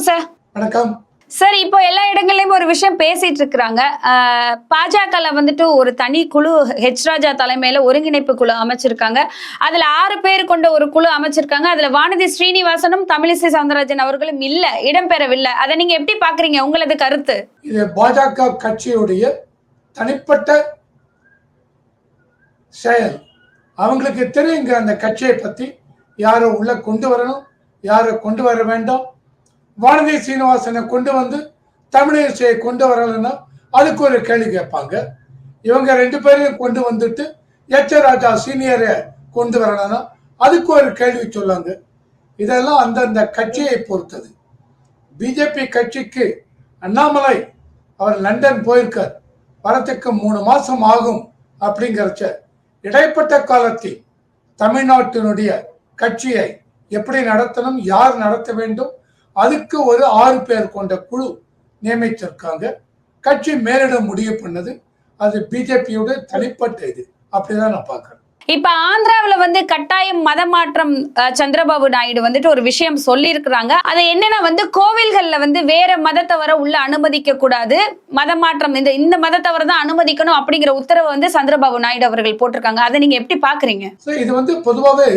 வணக்கம் சார் வணக்கம். சார் இப்போ எல்லா இடங்கள்லயும் ஒரு விஷயம் பேசிட்டு இருக்கிறாங்க. பாஜகல வந்துட்டு ஒரு தனி குழு ஹெச் ராஜா தலைமையில ஒருங்கிணைப்பு குழு அமைச்சிருக்காங்க. அதுல ஆறு பேர் கொண்ட ஒரு குழு அமைச்சிருக்காங்க. அதுல வானதி ஸ்ரீனிவாசனும் தமிழிசை சவுந்தரராஜன் அவர்களும் இல்ல இடம்பெறவில்லை. அதை நீங்க எப்படி பாக்குறீங்க? உங்களது கருத்து? இது பாஜக கட்சியுடைய தனிப்பட்ட செயல். அவங்களுக்கு தெரியுங்க அந்த கட்சியை பத்தி யாரை உள்ள கொண்டு வரணும் யாரை கொண்டு வர வேண்டாம். வானதி சீனிவாசனை கொண்டு வந்து தமிழிசையை கொண்டு வரலைன்னா அதுக்கு ஒரு கேள்வி கேட்பாங்க. இவங்க ரெண்டு பேரையும் கொண்டு வந்துட்டு எச் ராஜா சீனியரை கொண்டு வரணும்னா அதுக்கு ஒரு கேள்வி சொல்லாங்க. இதெல்லாம் அந்தந்த கட்சியை பொறுத்தது. பிஜேபி கட்சிக்கு அண்ணாமலை அவர் லண்டன் போயிருக்கார். வரத்துக்கு மூணு மாசம் ஆகும் அப்படிங்கிறச்ச இடைப்பட்ட காலத்தில் தமிழ்நாட்டினுடைய கட்சியை எப்படி நடத்தணும் யார் நடத்த வேண்டும் அதுக்கு ஒரு ஆறு பேர் கொண்ட குழு நியமிச்சிருக்காங்க. கட்சி மேலிட முடிவு பண்ணது. அது பிஜேபியோட தனிப்பட்ட இது. அப்படிதான் நான் பார்க்கிறேன். இப்ப ஆந்திராவுல வந்து கட்டாயம் மத மாற்றம் அஹ், சந்திரபாபு நாயுடு வந்துட்டு ஒரு விஷயம் சொல்லி இருக்கிறாங்க அது என்னன்னா வந்து கோவில்கள்ல வந்து வேற மதத்தவரை உள்ள அனுமதிக்க கூடாது. மத மாற்றம் இந்த இந்த மதத்தவரை தான் அனுமதிக்கணும் அப்படிங்கிற உத்தரவை வந்து சந்திரபாபு நாயுடு அவர்கள் போட்டிருக்காங்க. அதை நீங்க எப்படி பாக்குறீங்க இது வந்து பொதுவாகவே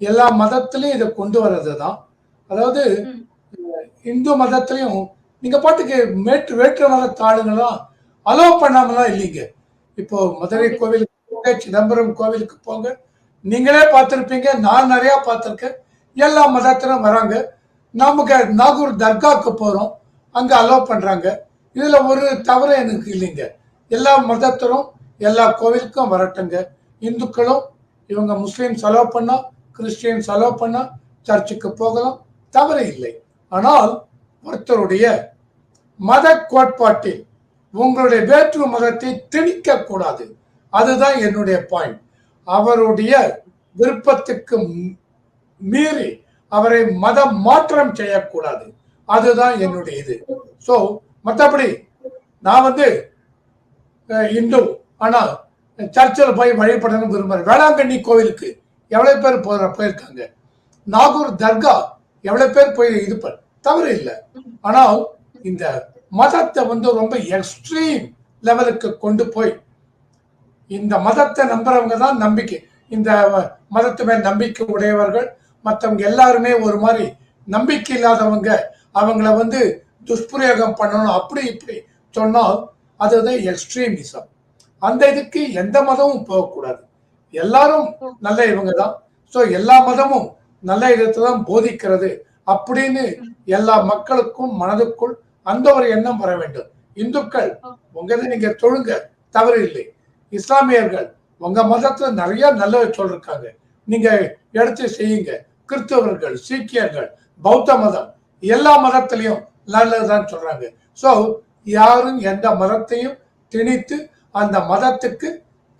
எல்லா மதத்திலையும் இதை கொண்டு வர்றது தான் அதாவது இந்து மதத்திலையும் நீங்க பாட்டுக்கு மேற்று வேற்று மத ஆளுங்கெல்லாம் அலோவ் பண்ணாமலாம் இல்லைங்க. இப்போ மதுரை கோவிலுக்கு போங்க சிதம்பரம் கோவிலுக்கு போங்க நீங்களே பார்த்துருப்பீங்க நான் நிறையா பார்த்துருக்கேன். எல்லா மதத்திலும் வராங்க. நமக்கு நாகூர் தர்காவுக்கு போகிறோம் அங்கே அலோவ் பண்ணுறாங்க இதில் ஒரு தவறு எனக்கு இல்லைங்க. எல்லா மதத்திலும் எல்லா கோவிலுக்கும் வரட்டுங்க. இந்துக்களும் இவங்க முஸ்லீம்ஸ் அலோவ் பண்ணா கிறிஸ்டியன்ஸ் அலோவ் பண்ணா சர்ச்சுக்கு போகலாம். தவறு இல்லை. ஆனால் ஒருத்தருடைய மத கோட்பாட்டில் உங்களுடைய வேற்று மதத்தை திணிக்க கூடாது. அதுதான் என்னுடைய பாயிண்ட் அவருடைய விருப்பத்துக்கு மீறி அவரை மத மாற்றம் செய்யக்கூடாது. அதுதான் என்னுடைய இது. ஸோ மற்றபடி நான் வந்து இந்து. ஆனால் சர்ச்சில் போய் வழிபடணும் விரும்புகிறேன் வேளாங்கண்ணி கோவிலுக்கு எவ்வளோ பேர் போகிற போயிருக்காங்க? நாகூர் தர்கா எவ்வளோ பேர் போய் இது பண்ண தவறு இல்லை. ஆனால் இந்த மதத்தை வந்து ரொம்ப எக்ஸ்ட்ரீம் லெவலுக்கு கொண்டு போய் இந்த மதத்தை நம்புறவங்க தான் நம்பிக்கை. இந்த மதத்து மேல் நம்பிக்கை உடையவர்கள் மற்றவங்க எல்லாருமே ஒரு மாதிரி நம்பிக்கை இல்லாதவங்க அவங்கள வந்து துஷ்பிரயோகம் பண்ணணும் அப்படி இப்படி சொன்னால் அதுதான் எக்ஸ்ட்ரீமிசம் அந்த இதுக்கு எந்த மதமும் போகக்கூடாது. எல்லாரும் நல்ல இவங்க தான். ஸோ எல்லா மதமும் நல்ல இடத்தை தான் போதிக்கிறது அப்படின்னு எல்லா மக்களுக்கும் மனதுக்குள் அந்த ஒரு எண்ணம் வர வேண்டும். இந்துக்கள் உங்க நீங்க தொழுங்க தவறு இல்லை. இஸ்லாமியர்கள் உங்க மதத்துல நிறைய நல்ல சொல்லிருக்காங்க. நீங்க எடுத்து செய்யுங்க. கிறிஸ்தவர்கள் சீக்கியர்கள் பௌத்த மதம் எல்லா மதத்திலையும் நல்லதுதான் சொல்றாங்க. சோ யாரும் எந்த மதத்தையும் திணித்து அந்த மதத்துக்கு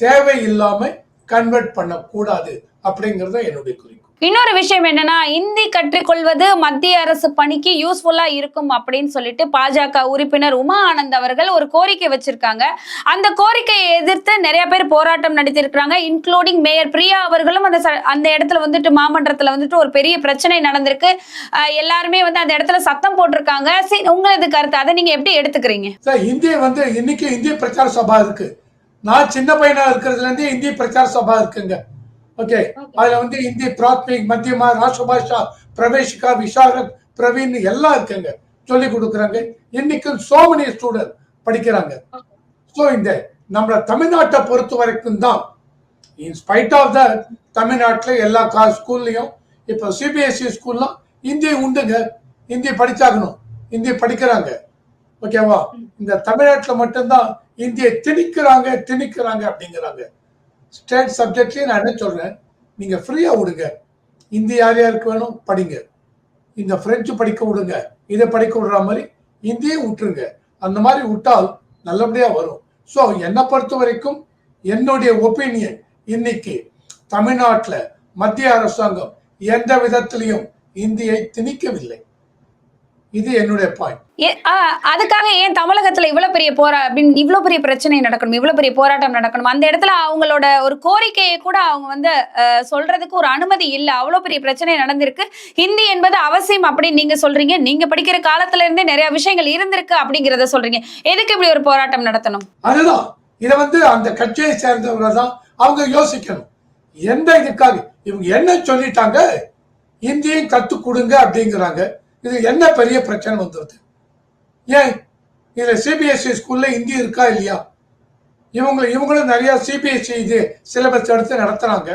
தேவை இல்லாமல் கன்வெர்ட் பண்ணக்கூடாது அப்படிங்கிறது என்னுடைய குறிக்கோள். இன்னொரு விஷயம் என்னன்னா இந்தி கற்றுக்கொள்வது மத்திய அரசு பணிக்கு யூஸ்ஃபுல்லா இருக்கும் அப்படின்னு சொல்லிட்டு பாஜக உறுப்பினர் உமா ஆனந்த் அவர்கள் ஒரு கோரிக்கை வச்சிருக்காங்க. அந்த கோரிக்கையை எதிர்த்து நிறைய பேர் போராட்டம் நடத்திருக்கிறாங்க இன்க்ளூடிங் மேயர் பிரியா அவர்களும் அந்த ச- அந்த இடத்துல வந்துட்டு மாமன்றத்துல வந்துட்டு ஒரு பெரிய பிரச்சனை நடந்திருக்கு. எல்லாருமே வந்து அந்த இடத்துல சத்தம் போட்டிருக்காங்க. சரி, உங்களது கருத்து அதை நீங்க எப்படி எடுத்துக்கிறீங்க? இந்திய வந்து இன்னைக்கு இந்திய பிரச்சார சபா இருக்கு. நான் சின்ன பையனா இருக்கிறதுல இருந்தே இந்திய பிரச்சார சபா இருக்குங்க. ஓகே அதுல வந்து இந்தி பிராத்மிக் மத்தியமா ராஷ்டிரபாஷா பிரவேசிகா விசாரத் பிரவீன் எல்லாம் இருக்குங்க. சொல்லி கொடுக்குறாங்க. இன்னைக்கு சோ ஸ்டூடெண்ட் படிக்கிறாங்க. ஸோ இந்த நம்ம தமிழ்நாட்டை பொறுத்த வரைக்கும் தான் இன் ஸ்பைட் ஆஃப் த தமிழ்நாட்டில் எல்லா கா ஸ்கூல்லையும் இப்போ சிபிஎஸ்சி ஸ்கூல்லாம் இந்தி உண்டுங்க. இந்தி படிச்சாகணும். இந்தி படிக்கிறாங்க. ஓகேவா இந்த தமிழ்நாட்டில் மட்டும்தான் இந்தியை திணிக்கிறாங்க திணிக்கிறாங்க அப்படிங்கிறாங்க. ஸ்டேட் சப்ஜெக்ட்லேயும் நான் என்ன சொல்கிறேன் நீங்கள் ஃப்ரீயாக விடுங்க. இந்தி யார் யாருக்கு வேணும் படிங்க. இந்த ஃப்ரெஞ்சு படிக்க விடுங்க. இதை படிக்க விடுற மாதிரி இந்தியை விட்டுருங்க. அந்த மாதிரி விட்டால் நல்லபடியாக வரும். ஸோ என்னை பொறுத்த வரைக்கும் என்னுடைய ஒப்பீனியன் இன்னைக்கு தமிழ்நாட்டில் மத்திய அரசாங்கம் எந்த விதத்திலையும் இந்தியை திணிக்கவில்லை. இது என்னுடைய பாயிண்ட் அதுக்காக ஏன் தமிழகத்துல இவ்வளவு பெரிய போரா அப்படின்னு இவ்வளவு பெரிய பிரச்சனை நடக்கணும் இவ்வளவு பெரிய போராட்டம் நடக்கணும்? அந்த இடத்துல அவங்களோட ஒரு கோரிக்கையை கூட அவங்க வந்து சொல்றதுக்கு ஒரு அனுமதி இல்ல. அவ்வளவு பெரிய பிரச்சனை நடந்திருக்கு. ஹிந்தி என்பது அவசியம் அப்படின்னு நீங்க சொல்றீங்க. நீங்க படிக்கிற காலத்துல இருந்தே நிறைய விஷயங்கள் இருந்திருக்கு அப்படிங்கறத சொல்றீங்க. எதுக்கு இப்படி ஒரு போராட்டம் நடத்தணும்? அதுதான். இதை வந்து அந்த கட்சியை சேர்ந்தவங்க தான் அவங்க யோசிக்கணும். எந்த இதுக்காக? இவங்க என்ன சொல்லிட்டாங்க? இந்தியும் கத்து கொடுங்க அப்படிங்கிறாங்க. இது என்ன பெரிய பிரச்சனை வந்துருது. ஏன்? இதில் சிபிஎஸ்சி ஸ்கூலில் ஹிந்தி இருக்கா இல்லையா? இவங்க இவங்களும் நிறையா சிபிஎஸ்சி இது சிலபஸ் எடுத்து நடத்துகிறாங்க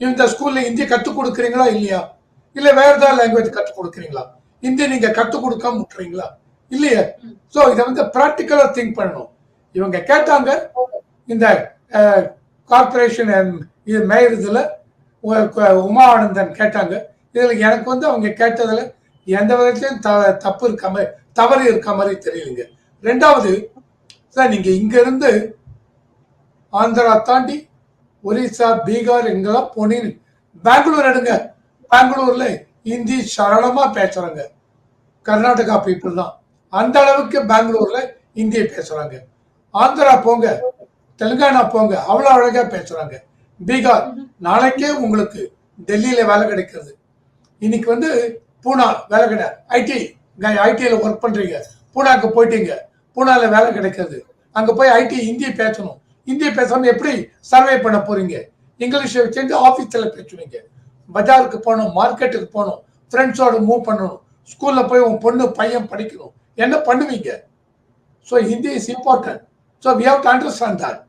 இந்த ஸ்கூலில் ஹிந்தி கற்றுக் கொடுக்குறீங்களா இல்லையா? இல்லை வேறு ஏதாவது லாங்குவேஜ் கற்றுக் கொடுக்குறீங்களா? ஹிந்தி நீங்கள் கற்றுக் கொடுக்காம விட்டுறீங்களா? இல்லையே. ஸோ இதை வந்து ப்ராக்டிக்கலாக திங்க் பண்ணணும். இவங்க கேட்டாங்க இந்த கார்பரேஷன் இது மேயர் இதில் உமா ஆனந்தன் கேட்டாங்க. இதில் எனக்கு வந்து அவங்க கேட்டதில் எந்த விதத்திலையும் த தப்பு இருக்க மாதிரி தவறு இருக்க மாதிரி தெரியலைங்க. ரெண்டாவது சார் நீங்க இங்கேருந்து ஆந்திரா தாண்டி ஒரிசா பீகார் எங்கெல்லாம் போனீங்க பெங்களூர் எடுங்க. பெங்களூர்ல ஹிந்தி சரளமா பேசுறாங்க. கர்நாடகா பீப்புள் தான். அந்த அளவுக்கு பெங்களூர்ல ஹிந்தியை பேசுறாங்க. ஆந்திரா போங்க தெலுங்கானா போங்க அவ்வளோ அழகா பேசுறாங்க. பீகார் நாளைக்கே உங்களுக்கு டெல்லியில வேலை கிடைக்கிறது. இன்னைக்கு வந்து பூனா வேலை கிடை ஐடி ஐடியில் ஒர்க் பண்றீங்க. பூனாக்கு போயிட்டீங்க. பூனால வேலை கிடைக்கிறது அங்க போய் ஐடி ஹிந்தி பேசணும். ஹிந்தி பேசாம எப்படி சர்வே பண்ண போறீங்க? இங்கிலீஷை வச்சுட்டு ஆஃபீஸில் பேசுவீங்க. பஜாருக்கு போகணும் மார்க்கெட்டுக்கு போகணும் ஃப்ரெண்ட்ஸோட மூவ் பண்ணணும். ஸ்கூல்ல போய் உன் பொண்ணு பையன் படிக்கணும். என்ன பண்ணுவீங்க? So Hindi is important so we have to understand that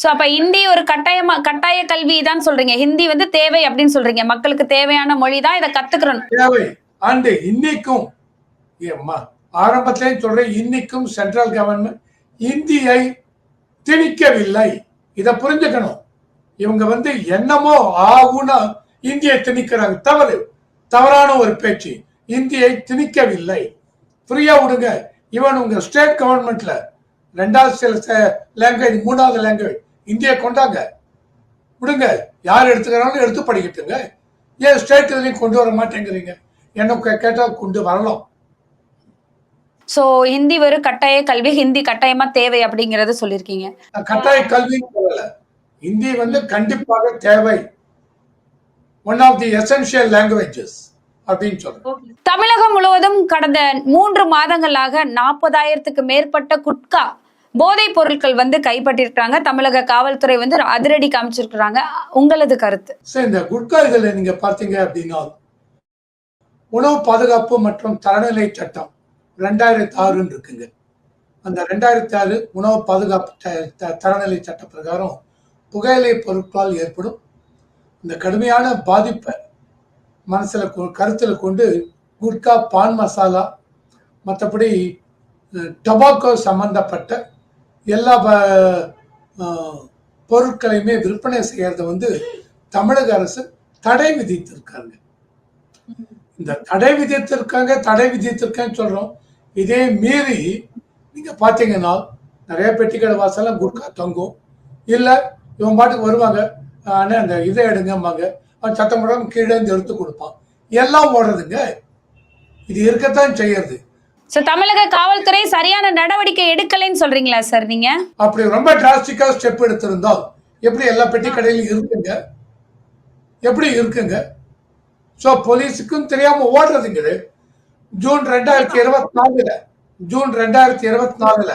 so அப்ப ஹிந்தி ஒரு கட்டாயமா கட்டாய கல்வி தான் சொல்றீங்க. ஹிந்தி வந்து தேவை அப்படின்னு சொல்றீங்க. மக்களுக்கு தேவையான மொழி தான் இதை கத்துக்கிறோம் தேவை. அண்டு இன்னைக்கும் ஏம்மா ஆரம்பத்திலே சொல்றேன் இன்னைக்கும் சென்ட்ரல் கவர்மெண்ட் இந்தியை திணிக்கவில்லை. இதை புரிஞ்சுக்கணும். இவங்க வந்து என்னமோ ஆகுனா இந்தியை திணிக்கிறாங்க. தவறு. தவறான ஒரு பேச்சு. இந்தியை திணிக்கவில்லை. ஃப்ரீயா விடுங்க. ஈவன் உங்க ஸ்டேட் கவர்மெண்ட்ல ரெண்டாவது சில லாங்குவேஜ் மூணாவது லாங்குவேஜ் இந்தியை கொண்டாங்க. விடுங்க. யார் எடுத்துக்கிறாலும் எடுத்து படிக்கட்டுங்க. ஏன் ஸ்டேட் இதுலையும் கொண்டு வர மாட்டேங்கிறீங்க? என்ன கே- கேட்டா கொண்டு வரலாம் சோ ஹிந்தி ஒரு கட்டாய கல்வி ஹிந்தி கட்டாயமா தேவை அப்படிங்கறத சொல்லியிருக்கீங்க. நான் கட்டாய சொல்லல இந்தி வந்து கண்டிப்பாக தேவை. One of the essential languages Tamilagam முழுவதும் கடந்த மூன்று மாதங்களாக நாற்பதாயிரத்துக்கு மேற்பட்ட குட்கா போதைப் பொருட்கள் வந்து கைப்பற்றிருக்காங்க தமிழக காவல்துறை வந்து அதிரடி காமிச்சிருக்கிறாங்க. உங்களது கருத்து? சரி இந்த குட்கா இதில் நீங்க பார்த்தீங்க அப்படின்னா உணவு பாதுகாப்பு மற்றும் தரநிலை சட்டம் ரெண்டாயிரத்தி ஆறுன்னு இருக்குங்க. அந்த ரெண்டாயிரத்தி ஆறு உணவு பாதுகாப்பு த- த- தரநிலை சட்ட பிரகாரம் புகையிலை பொருட்களால் ஏற்படும். இந்த கடுமையான பாதிப்பை மனசில் கொ- கொண்டு குட்கா பான் மசாலா மற்றபடி டொபாக்கோ சம்பந்தப்பட்ட எல்லா பொருட்களையுமே விற்பனை செய்யறத வந்து தமிழக அரசு தடை விதித்திருக்காங்க. இந்த தடை விதித்திருக்காங்க தடை விதித்திருக்கேன்னு சொல்றோம். இதே மீறி நீங்க பாத்தீங்கன்னா நிறைய பெட்டிக்கடை வாசல்ல குட்கா தொங்கும். இல்ல இவன் பாட்டுக்கு வருவாங்க ஆனா அந்த இதை எடுங்கம்பாங்க. அவன் சத்தம் போடாம கீழே இருந்து எடுத்து கொடுப்பான். எல்லாம் ஓடுறதுங்க. இது இருக்கத்தான் செய்யறது. சோ தமிழக காவல்துறை சரியான நடவடிக்கை எடுக்கலைன்னு சொல்றீங்களா சார் நீங்க? அப்படி ரொம்ப டிராஸ்டிக்கா ஸ்டெப் எடுத்திருந்தால் எப்படி எல்லா பெட்டி கடையிலும் இருக்குங்க? எப்படி இருக்குங்க? ஸோ போலீஸுக்கும் தெரியாம ஓடுறதுங்க இது. ஜூன் ரெண்டாயிரத்தி இருபத்தி நாலுல ஜூன் ரெண்டாயிரத்தி இருபத்தி நாலுல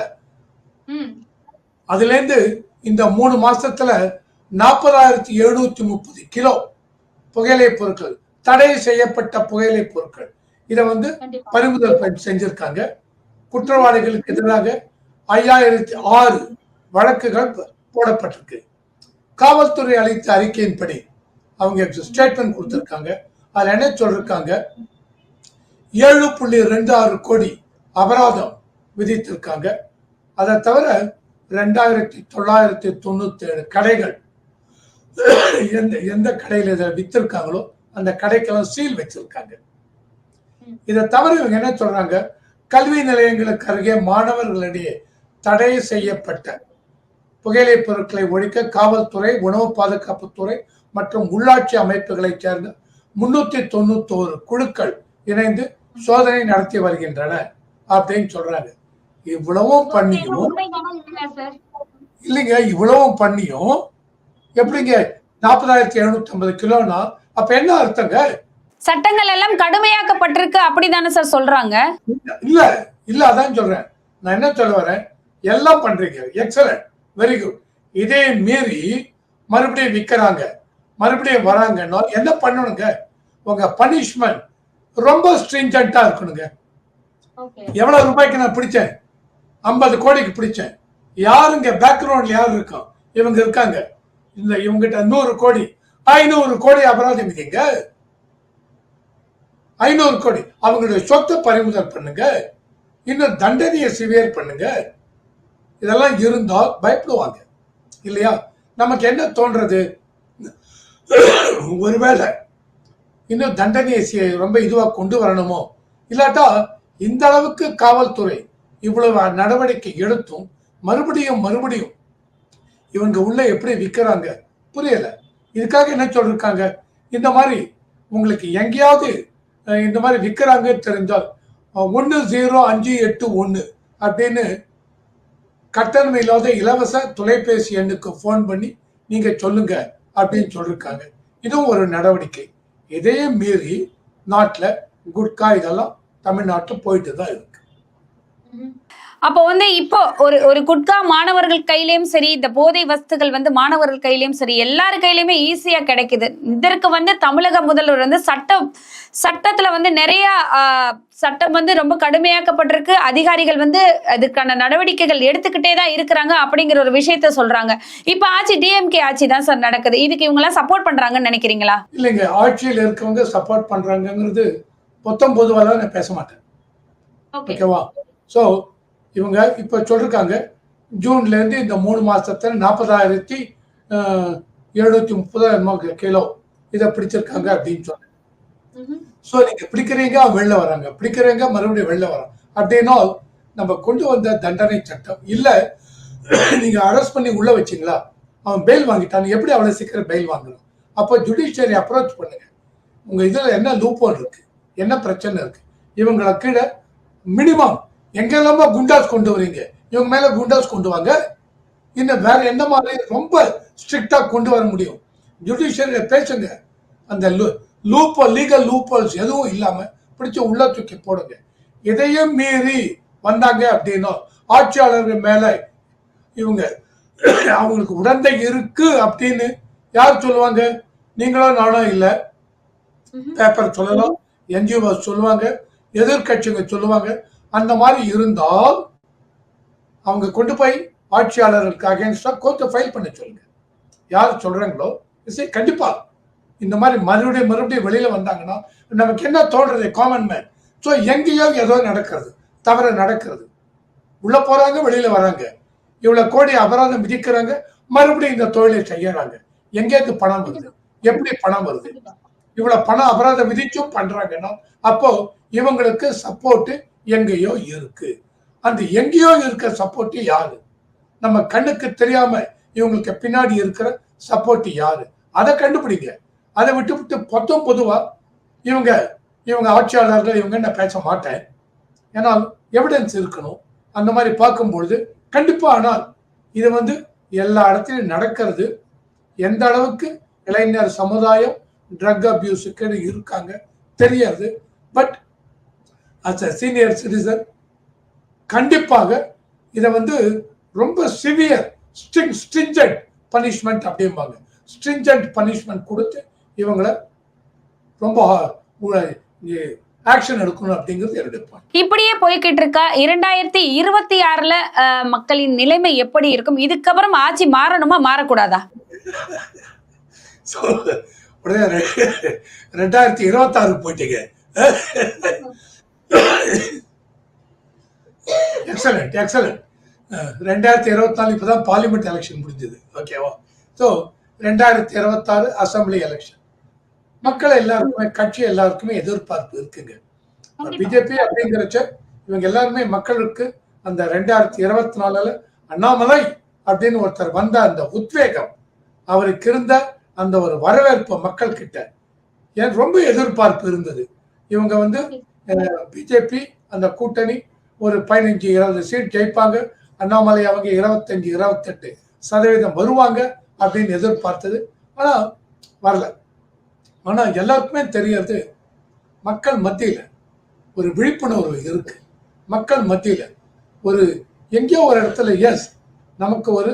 அதுல இருந்து இந்த மூணு மாசத்துல நாற்பதாயிரத்தி எழுநூத்தி முப்பது கிலோ புகையிலை பொருட்கள் தடை செய்யப்பட்ட புகையிலை பொருட்கள். இதை வந்து பறிமுதல் செஞ்சிருக்காங்க. குற்றவாளிகளுக்கு எதிராக ஐயாயிரத்தி ஆறு வழக்குகள் போடப்பட்டிருக்கு. காவல்துறை அளித்த அறிக்கையின்படி அவங்க ஸ்டேட்மெண்ட் கொடுத்திருக்காங்க. அதில் என்ன சொல்லியிருக்காங்க ஏழு புள்ளி ரெண்டு ஆறு கோடி அபராதம் விதித்திருக்காங்க. அதை தவிர ரெண்டாயிரத்தி தொள்ளாயிரத்தி தொண்ணூத்தி ஏழு கடைகள் எந்த எந்த கடையில் இதை வித்திருக்காங்களோ அந்த கடைக்கெல்லாம் சீல் வச்சிருக்காங்க. இதை தவிர இவங்க என்ன சொல்றாங்க? கல்வி நிலையங்களுக்கு அருகே மாணவர்களிடையே தடை செய்யப்பட்ட புகையிலை பொருட்களை ஒழிக்க காவல்துறை உணவு பாதுகாப்புத்துறை மற்றும் உள்ளாட்சி அமைப்புகளைச் சேர்ந்த முன்னூத்தி தொண்ணூத்தோரு குழுக்கள் இணைந்து சோதனை நடத்தி வருகின்றன அப்படின்னு சொல்றாங்க இவ்வளவும் பண்ணியும் இல்லைங்க இவ்வளவும் பண்ணியும் எப்படிங்க நாற்பதாயிரத்தி எழுநூத்தி ஐம்பது கிலோனா? அப்ப என்ன அர்த்தங்க? சட்டங்கள் எல்லாம் கடுமையாக்கப்பட்டிருக்கு அப்படிதானே சார் சொல்றாங்க? இல்ல இல்ல அதான் சொல்றேன். நான் என்ன சொல்ல வரேன்? எல்லாம் பண்றீங்க. எக்ஸலன்ட் வெரி குட் இதே மீறி மறுபடியும் விற்கிறாங்க மறுபடியும் வராங்கன்னா என்ன பண்ணணுங்க? உங்க பனிஷ்மெண்ட் ரொம்ப ஸ்ட்ரிஞ்சண்டா இருக்கணுங்க. எவ்வளவு ரூபாய்க்கு நான் பிடிச்சேன்? ஐம்பது கோடிக்கு பிடிச்சேன். யாருங்க பேக்ரவுண்ட்ல யார் இருக்கோம் இவங்க இருக்காங்க. இந்த இவங்கிட்ட நூறு கோடி. ஐநூறு கோடி அபராதம் விதிங்க. ஐநூறு கோடி. அவங்களுடைய சொத்தை பறிமுதல் பண்ணுங்க. இன்னும் தண்டனையை சிவியர் பண்ணுங்க. இதெல்லாம் இருந்தால் பயப்படுவாங்க. இல்லையா? நமக்கு என்ன தோன்றது? ஒருவேளை இன்னும் தண்டனையை ரொம்ப இதுவாக கொண்டு வரணுமோ? இல்லாட்டா இந்த அளவுக்கு காவல்துறை இவ்வளவு நடவடிக்கை எடுத்தும் மறுபடியும் மறுபடியும் இவங்க உள்ள எப்படி விற்கிறாங்க புரியல. இதுக்காக என்ன சொல்லிருக்காங்க? இந்த மாதிரி உங்களுக்கு எங்கேயாவது இந்த மாதிரி விற்கிறாங்க தெரிஞ்சால் ஒன்று ஜீரோ அஞ்சு எட்டு ஒன்று அப்படின்னு கட்டணம் இல்லாத இலவச தொலைபேசி எண்ணுக்கு ஃபோன் பண்ணி நீங்கள் சொல்லுங்க அப்படின்னு சொல்லியிருக்காங்க இதுவும் ஒரு நடவடிக்கை. இதே மீறி நாட்டில் குட்கா இதெல்லாம் தமிழ்நாட்டில் போயிட்டு தான் இருக்கு. அப்போ வந்து இப்போ ஒரு ஒரு குட்கா மாணவர்கள் கையிலயும் சரி இந்த போதை வஸ்துகள் வந்து மாணவர்கள் கையிலயும் சரி எல்லார் கையிலயுமே ஈஸியா கிடைக்குது. இதற்கு வந்து தமிழக முதல்வர் வந்து சட்டம் சட்டத்துல வந்து நிறைய சட்டம் வந்து ரொம்ப கடுமையாக்கப்பட்டிருக்கு. அதிகாரிகள் வந்து அதுக்கான நடவடிக்கைகள் எடுத்துக்கிட்டே தான் இருக்கிறாங்க அப்படிங்கிற ஒரு விஷயத்த சொல்றாங்க. இப்ப ஆட்சி டிஎம்கே ஆட்சி தான் சார் நடக்குது. இதுக்கு இவங்க எல்லாம் சப்போர்ட் பண்றாங்கன்னு நினைக்கிறீங்களா? இல்லைங்க ஆட்சியில் இருக்கவங்க சப்போர்ட் பண்றாங்கங்கிறது மொத்தம் பொதுவாக நான் பேச மாட்டேன். ஓகேவா ஸோ இவங்க இப்போ சொல்லிருக்காங்க ஜூன்ல இருந்து இந்த மூணு மாசத்துல நாற்பதாயிரத்தி எழுநூத்தி முப்பது கிலோ இதை பிடிச்சிருக்காங்க அப்படின்னு சொன்னேன். ஸோ நீங்க பிடிக்கிறீங்க வெளில வராங்க. பிடிக்கிறீங்க மறுபடியும் வெளில வராங்க. அப்படின்னா நம்ம கொண்டு வந்த தண்டனை சட்டம். இல்ல நீங்க அரெஸ்ட் பண்ணி உள்ள வச்சீங்களா? அவன் பெயில் வாங்கிட்டான். எப்படி அவ்வளவு சீக்கிரம் பெயில் வாங்கலாம் அப்போ ஜுடிஷியரி அப்ரோச் பண்ணுங்க. உங்க இதுல என்ன லூப்போல் இருக்கு? என்ன பிரச்சனை இருக்கு? இவங்களை கீழே மினிமம் எங்கெல்லாமோ குண்டாஸ் கொண்டு வரீங்க. இவங்க மேல குண்டாஸ் கொண்டு வாங்க. இன்னும் வேற என்ன மாதிரி ரொம்ப ஸ்ட்ரிக்டா கொண்டு வர முடியும்? ஜுடிஷியரியில பேசுங்க. அந்த லூப்போ லீகல் லூப்பல்ஸ் எதுவும் இல்லாம பிடிச்சு உள்ள தூக்கி போடுங்க. இதையும் மீறி வந்தாங்க அப்படின்னா ஆட்சியாளர்கள் மேல இவங்க அவங்களுக்கு உடந்தை இருக்கு அப்படின்னு யார் சொல்லுவாங்க? நீங்களும் நானும் இல்லை. பேப்பர் சொல்லலாம் என்ஜிஓ சொல்லுவாங்க எதிர்க்கட்சிங்க சொல்லுவாங்க. அந்த மாதிரி இருந்தால் அவங்க கொண்டு போய் ஆட்சியாளர்களுக்கு அகேன்ஸ்டா கோர்ட்டை ஃபைல் பண்ண சொல்லுங்க. யார் சொல்றாங்களோ? சரி கண்டிப்பா இந்த மாதிரி மறுபடியும் மறுபடியும் வெளியில வந்தாங்கன்னா நமக்கு என்ன தோன்றது? காமன் மேன் ஸோ எங்கேயோ ஏதோ நடக்கிறது. தவறு நடக்கிறது. உள்ள போறாங்க வெளியில வராங்க. இவ்வளவு கோடி அபராதம் விதிக்கிறாங்க. மறுபடியும் இந்த தொழிலை செய்யறாங்க. எங்கேருந்து பணம் வருது? எப்படி பணம் வருது? இவ்வளவு பணம் அபராதம் விதிச்சும் பண்றாங்கன்னா அப்போ இவங்களுக்கு சப்போர்ட்டு எங்கேயோ இருக்கு. அந்த எங்கேயோ இருக்கிற சப்போர்ட்டு யாரு? நம்ம கண்ணுக்கு தெரியாம இவங்களுக்கு பின்னாடி இருக்கிற சப்போர்ட் யாரு? அதை கண்டுபிடிங்க. அதை விட்டு விட்டு பொத்தம் பொதுவா இவங்க இவங்க ஆட்சியாளர்கள் இவங்க நான் பேச மாட்டேன். ஏன்னா எவிடன்ஸ் இருக்கணும். அந்த மாதிரி பார்க்கும்பொழுது கண்டிப்பா ஆனால் இது வந்து எல்லா இடத்துலையும் நடக்கிறது. எந்த அளவுக்கு இளைஞர் சமுதாயம் ட்ரக் அபியூஸுக்கு இருக்காங்க தெரியாது. But as a senior citizen கண்டிப்பாக இதை வந்து ரொம்ப சிவியர் ஸ்ட்ரிங் ஸ்ட்ரிஞ்சன்ட் பனிஷ்மெண்ட் அப்படிம்பாங்க. ஸ்ட்ரிஞ்சன்ட் பனிஷ்மெண்ட் கொடுத்து இவங்களை ரொம்ப ஆக்ஷன் எடுக்கணும் அப்படிங்கிறது என்னுடைய. இப்படியே போய்கிட்டு இருக்கா? இரண்டாயிரத்தி இருபத்தி ஆறுல மக்களின் நிலைமை எப்படி இருக்கும்? இதுக்கப்புறம் ஆட்சி மாறணுமா மாறக்கூடாதா? உடனே ரெண்டாயிரத்தி இருபத்தாறு போயிட்டீங்க. எக்ஸலண்ட் எக்ஸலண்ட் ரெண்டாயிரத்தி இருபத்தி நாலு இப்போதான் பார்லிமெண்ட் எலெக்ஷன் முடிஞ்சது. ஓகேவா ஸோ ரெண்டாயிரத்தி இருபத்தாறு அசம்பிளி எலெக்ஷன் மக்கள் எல்லாருக்குமே கட்சி எல்லாருக்குமே எதிர்பார்ப்பு இருக்குங்க. பிஜேபி அப்படிங்கிறச்ச இவங்க எல்லாருமே மக்களுக்கு அந்த ரெண்டாயிரத்தி இருபத்தி நாலுல அண்ணாமலை அப்படின்னு ஒருத்தர் வந்த அந்த உத்வேகம் அவருக்கு இருந்த அந்த ஒரு வரவேற்பு மக்கள் கிட்ட ஏன் ரொம்ப எதிர்பார்ப்பு இருந்தது. இவங்க வந்து பிஜேபி அந்த கூட்டணி ஒரு பதினஞ்சு இருபது சீட் ஜெயிப்பாங்க. அண்ணாமலை அவங்க இருபத்தஞ்சு இருபத்தெட்டு சதவீதம் வருவாங்க அப்படின்னு எதிர்பார்த்தது. ஆனால் வரல. ஆனால் எல்லாருக்குமே தெரியறது மக்கள் மத்தியில் ஒரு விழிப்புணர்வு இருக்கு. மக்கள் மத்தியில் ஒரு எங்கேயோ ஒரு இடத்துல எஸ் நமக்கு ஒரு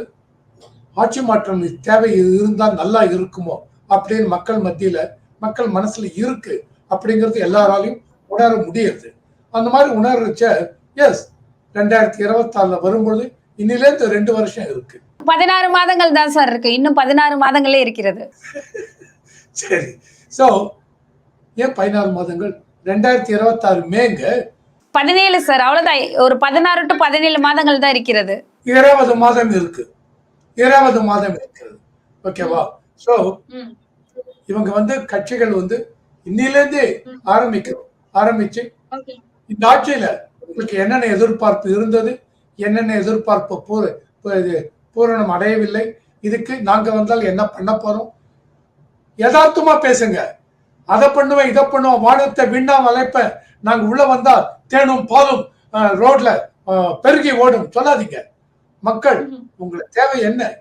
ஆட்சி மாற்றம் தேவை இருந்தால் நல்லா இருக்குமோ அப்படின்னு மக்கள் மத்தியில் மக்கள் மனசில் இருக்கு அப்படிங்கிறது எல்லாராலையும் உணர முடியுது அந்த மாதிரி உணர்றச்ச எஸ் ரெண்டாயிரத்தி இருபத்தி ஆறுல வரும்பொழுது இன்னிலேருந்து ரெண்டு வருஷம் இருக்கு. பதினாறு மாதங்கள் தான் சார் இருக்கு. இன்னும் பதினாறு மாதங்களே இருக்கிறது. சரி. சோ ஏன் பதினாறு மாதங்கள்? ரெண்டாயிரத்தி இருபத்தி ஆறு மேங்க பதினேழு சார் அவ்வளவுதான். ஒரு பதினாறு டு பதினேழு மாதங்கள் தான் இருக்கிறது. இருபது மாதம் இருக்கு. இருபது மாதம் இருக்கிறது. ஓகேவா சோ இவங்க வந்து கட்சிகள் வந்து இன்னிலேருந்தே ஆரம்பிக்கிறோம் ஆரம்பிச்சு. இந்த ஆட்சியில உங்களுக்கு என்னென்ன எதிர்பார்ப்பு இருந்தது? என்னென்ன எதிர்பார்ப்பு பூர பூ- இது பூரணம் அடையவில்லை. இதுக்கு நாங்க வந்தால் என்ன பண்ண போறோம்? யதார்த்தமா பேசுங்க. அதை பண்ணுவேன் இதை பண்ணுவேன் வானத்தை விண்ணா வளைப்பேன். நாங்க உள்ள வந்தா தேனும் பாலும் ரோட்ல பெருகி ஓடும். சொல்லாதீங்க. மக்கள் உங்களுக்கு தேவை என்ன?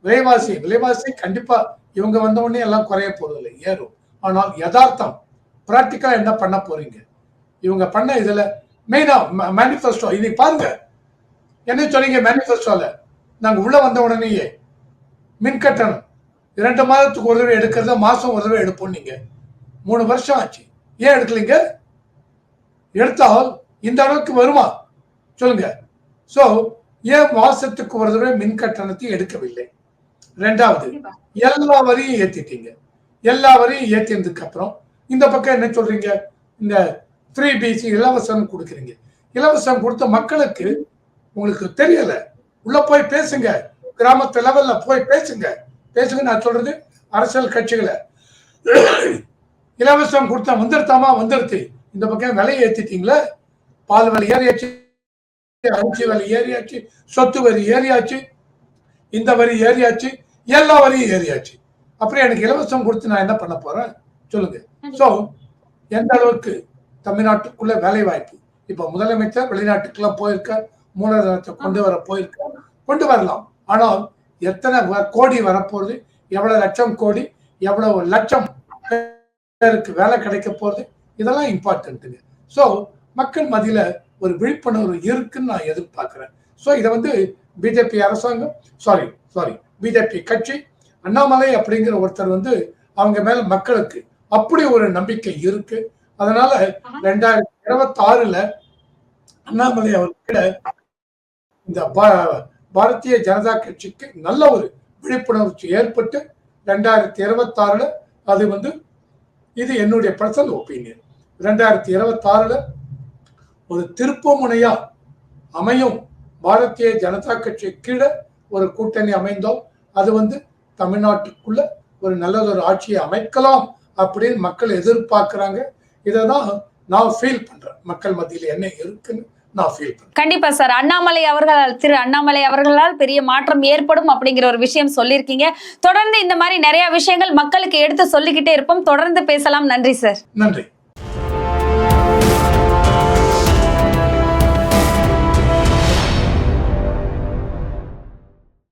விலைவாசி விலைவாசி கண்டிப்பா இவங்க வந்த உடனே எல்லாம் குறைய போறதில்லை ஏறும். ஆனால் யதார்த்தம் பிராக்டிக்கலா என்ன பண்ண போறீங்க? இவங்க பண்ண இதுல மெயினா மேனிஃபெஸ்டோ இன்னைக்கு பாருங்க. என்ன சொன்னீங்க மேனிஃபெஸ்டோல நாங்க உள்ள வந்த உடனேயே மின் கட்டணம். இரண்டு மாதத்துக்கு ஒரு தடவை எடுக்கிறத மாசம் ஒரு தடவை எடுப்போம் நீங்க. மூணு வருஷம் ஆச்சு. ஏன் எடுக்கலீங்க? எடுத்தால் இந்த அளவுக்கு வருமா? சொல்லுங்க. சோ ஏன் மாசத்துக்கு ஒரு தடவை மின் கட்டணத்தை எடுக்கவில்லை? ரெண்டாவது எல்லா வரியும் ஏத்திட்டீங்க. எல்லா வரியும் ஏத்தினதுக்கு அப்புறம் இந்த பக்கம் என்ன சொல்றீங்க? இந்த த்ரீ பிசி இலவசம் கொடுக்குறீங்க. இலவசம் கொடுத்த மக்களுக்கு உங்களுக்கு தெரியல. உள்ள போய் பேசுங்க. கிராமத்து லெவல்ல போய் பேசுங்க. பேசுங்க நான் சொல்றது அரசியல் கட்சிகளை. இலவசம் கொடுத்தா வந்துருத்தாமா? வந்துருத்து இந்த பக்கம் விலையை ஏத்திட்டீங்களா? பால் விலை ஏறியாச்சு. அரிசி விலை ஏறியாச்சு. சொத்து வரி ஏறியாச்சு. இந்த வரி ஏறியாச்சு. எல்லா வரியும் ஏறியாச்சு. அப்புறம் எனக்கு இலவசம் கொடுத்து நான் என்ன பண்ண போறேன்? சொல்லுங்க. ஸோ எந்த அளவுக்கு தமிழ்நாட்டுக்குள்ள வேலை வாய்ப்பு இப்போ முதலமைச்சர் வெளிநாட்டுக்கெல்லாம் போயிருக்கார் மூலதனத்தை கொண்டு வர போயிருக்கார் கொண்டு வரலாம். ஆனால் எத்தனை வ- கோடி வரப்போகுது? எவ்வளவு லட்சம் கோடி? எவ்வளவு லட்சம் பேருக்கு வேலை கிடைக்க போகுது? இதெல்லாம் இம்பார்ட்டன்ட்டுங்க ஸோ மக்கள் மதியில ஒரு விழிப்புணர்வு இருக்குன்னு நான் எதிர்பார்க்கிறேன். ஸோ இதை வந்து பிஜேபி அரசாங்கம் சாரி சாரி பிஜேபி கட்சி அண்ணாமலை அப்படிங்கிற ஒருத்தர் வந்து அவங்க மேல மக்களுக்கு அப்படி ஒரு நம்பிக்கை இருக்கு. அதனால ரெண்டாயிரத்தி இருபத்தி ஆறுல அண்ணாமலை அவர்கிட்ட இந்த பாரதிய ஜனதா கட்சிக்கு நல்ல ஒரு விழிப்புணர்ச்சி ஏற்பட்டு ரெண்டாயிரத்தி இருபத்தி ஆறுல அது வந்து இது என்னுடைய பர்சனல் ஒப்பீனியன் ரெண்டாயிரத்தி இருபத்தி ஆறுல ஒரு திருப்பு முனையா அமையும் பாரதிய ஜனதா கட்சி கீழே ஒரு கூட்டணி அமைந்தோம். அது வந்து தமிழ்நாட்டுக்குள்ள ஒரு நல்லதொரு ஆட்சியை அமைக்கலாம் அப்படின்னு மக்கள் எதிர்பார்க்கறாங்க. இதை தான் நான் ஃபீல் பண்றேன். மக்கள் மத்தியில் என்ன இருக்குன்னு கண்டிப்பா சார். அண்ணாமலை அவர்களால் திரு அண்ணாமலை அவர்களால் பெரிய மாற்றம் ஏற்படும் அப்படிங்கிற ஒரு விஷயம் சொல்லியிருக்கீங்க. தொடர்ந்து இந்த மாதிரி நிறைய விஷயங்கள் மக்களுக்கு எடுத்து சொல்லிக்கிட்டே இருப்போம். தொடர்ந்து பேசலாம். நன்றி சார். நன்றி.